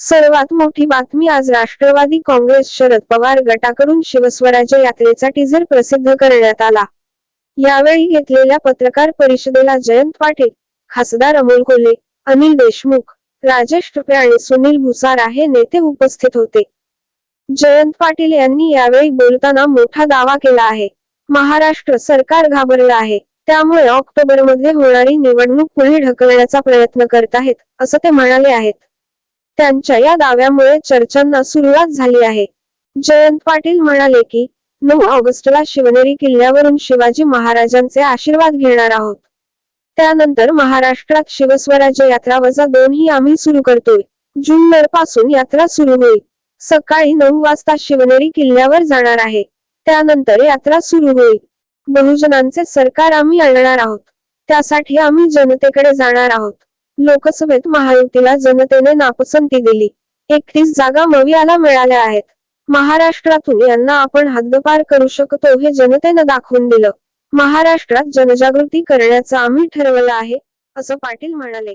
सर्वात मोठी बातमी आज राष्ट्रवादी काँग्रेस शरद पवार गटाकडून शिवस्वराज्य यात्रेचा टीझर प्रसिद्ध करण्यात आला. यावेळी घेतलेल्या पत्रकार परिषदेला जयंत पाटील खासदार अमोल कोल्हे अनिल देशमुख राजेश टुपे आणि सुनील भुसारा हे नेते उपस्थित होते. जयंत पाटील यांनी यावेळी बोलताना मोठा दावा केला आहे. महाराष्ट्र सरकार घाबरलं आहे. त्यामुळे ऑक्टोबरमध्ये होणारी निवडणूक पुढे ढकलण्याचा प्रयत्न करत आहेत असं ते म्हणाले आहेत. त्यांच्या या दाव्यामुळे चर्चांना सुरुवात झाली आहे. जयंत पाटील म्हणाले की नऊ ऑगस्टला शिवनेरी किल्ल्यावरून शिवाजी महाराजांचे आशीर्वाद घेणार आहोत. त्यानंतर महाराष्ट्रात शिवस्वराज्य यात्रा वजा दोन ही आम्ही सुरू करतोय. जुन्नरपासून यात्रा सुरू होईल. सकाळी नऊ वाजता शिवनेरी किल्ल्यावर जाणार आहे. त्यानंतर यात्रा सुरू होईल. बहुजनांचे सरकार आम्ही आणणार आहोत. त्यासाठी आम्ही जनतेकडे जाणार आहोत. लोकसभेत महायुतीला जनतेने नापसंती दिली. एकतीस जागा मवियाला मिळाल्या आहेत. महाराष्ट्रातून यांना आपण हद्दपार करू शकतो हे जनतेनं दाखवून दिलं. महाराष्ट्रात जनजागृती करण्याचं आम्ही ठरवलं आहे असं पाटील म्हणाले.